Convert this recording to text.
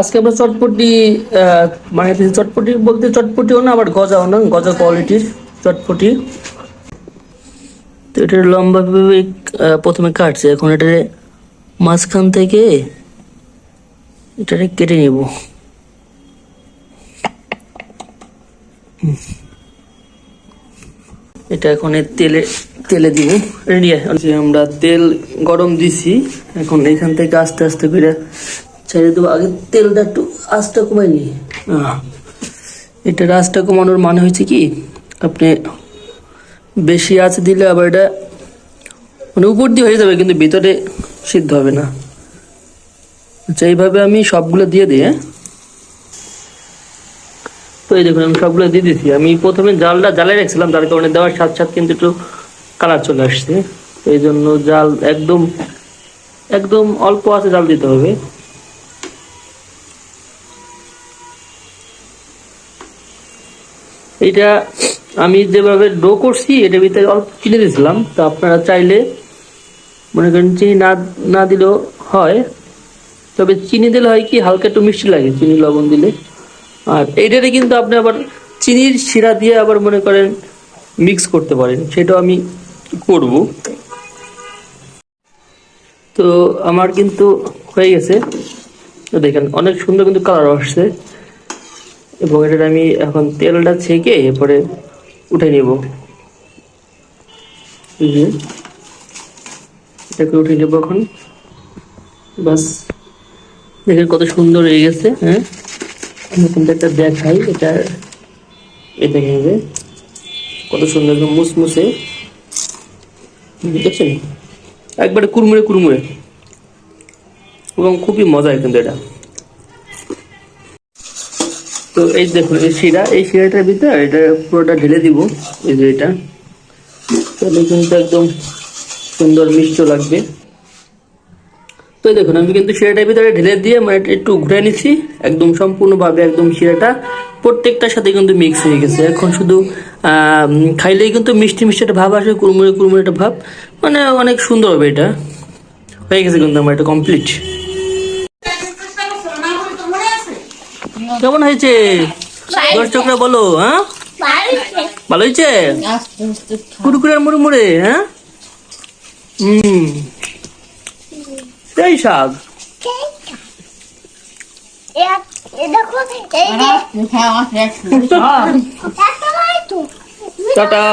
আজকে আমরা চটপটি বানাইতেছি চটপটি বলতে চটপটিও না, আবার গজাও না, গজা কোয়ালিটির চটপটি। তো এটা লম্বাভাবে প্রথমে কাটছে, এখন এটা মাঝখান থেকে এটাকে কেটে নিব। এটা এখন তেলে তেলে দিব। রেডি আমরা তেল গরম দিছি, এখন এখান থেকে আস্তে আস্তে করে ছেড়ে দেবো। আগে তেলটা একটু আঁচটা কমাই নি এটা এটার আঁচটা কমানোর মানে হয়েছে কি আপনি বেশি আঁচ দিলে আবার এটা মানে উপর দিয়ে হয়ে যাবে কিন্তু ভিতরে সিদ্ধ হবে না। আচ্ছা এইভাবে আমি সবগুলো দিয়ে দিই হ্যাঁ? তো এই দেখুন আমি সবগুলো দিয়ে দিচ্ছি আমি প্রথমে জালটা জালে রাখছিলাম তার কারণে দেওয়ার সাথে সাথে কিন্তু একটু কালার চলে আসছে। এই জন্য জাল একদম একদম অল্প আছে জাল দিতে হবে। এটা আমি যেভাবে ডো করছি, এটার ভিতরে অল্প চিনি দিয়েছিলাম, তো আপনারা চাইলে মনে করেন চিনি না না দিলেও হয়। তবে চিনি দিলে হয় কি, হালকা একটু মিষ্টি লাগে, চিনি লবণ দিলে। আর এইটারে কিন্তু আপনি আবার চিনির শিরা দিয়ে আবার মনে করেন মিক্স করতে পারেন, সেটাও আমি করব। তো আমার কিন্তু হয়ে গেছে। দেখেন, অনেক সুন্দর কিন্তু কালার আসছে। এবং এটা আমি এখন তেলটা ছেঁকে এরপরে উঠে নিব। এটাকে উঠে নেব এখন। বাস, দেখেন কত সুন্দর হয়ে গেছে হ্যাঁ? কিন্তু একটা দেখাই, এটা দেখেন যে, কত সুন্দর একদম মুসমুসে। দেখছেন? একবারে কুরমুরে কুরমুরে এবং খুবই মজার কিন্তু এটা। তো এই দেখুন, এই শিরা, এই শিরাটার ভিতরে এটা পুরোটা ঢেলে দিব, এই যে এটা। তাহলে কিন্তু একদম সুন্দর মিষ্ট লাগবে। তো দেখুন, আমি কিন্তু শিরাটার ভিতরে ঢেলে দিয়ে মানে একটু ঘুরে নিচ্ছি। একদম সম্পূর্ণভাবে একদম শিরাটা প্রত্যেকটার সাথে কিন্তু মিক্স হয়ে গেছে। এখন শুধু খাইলেই কিন্তু মিষ্টি মিষ্টি একটা ভাব আসে, কুড়মুড়ে কুড়মুড়ে একটা ভাব। মানে অনেক সুন্দর হবে এটা। হয়ে গেছে কিন্তু আমার এটা কমপ্লিট কেমন হয়েছে? দর্শকরা বলো হ্যাঁ? ভালো হয়েছে? কুরকুরে মুড়মুড়ে হ্যাঁ? হুম। সেই স্বাদ এই যে একটা টাটা।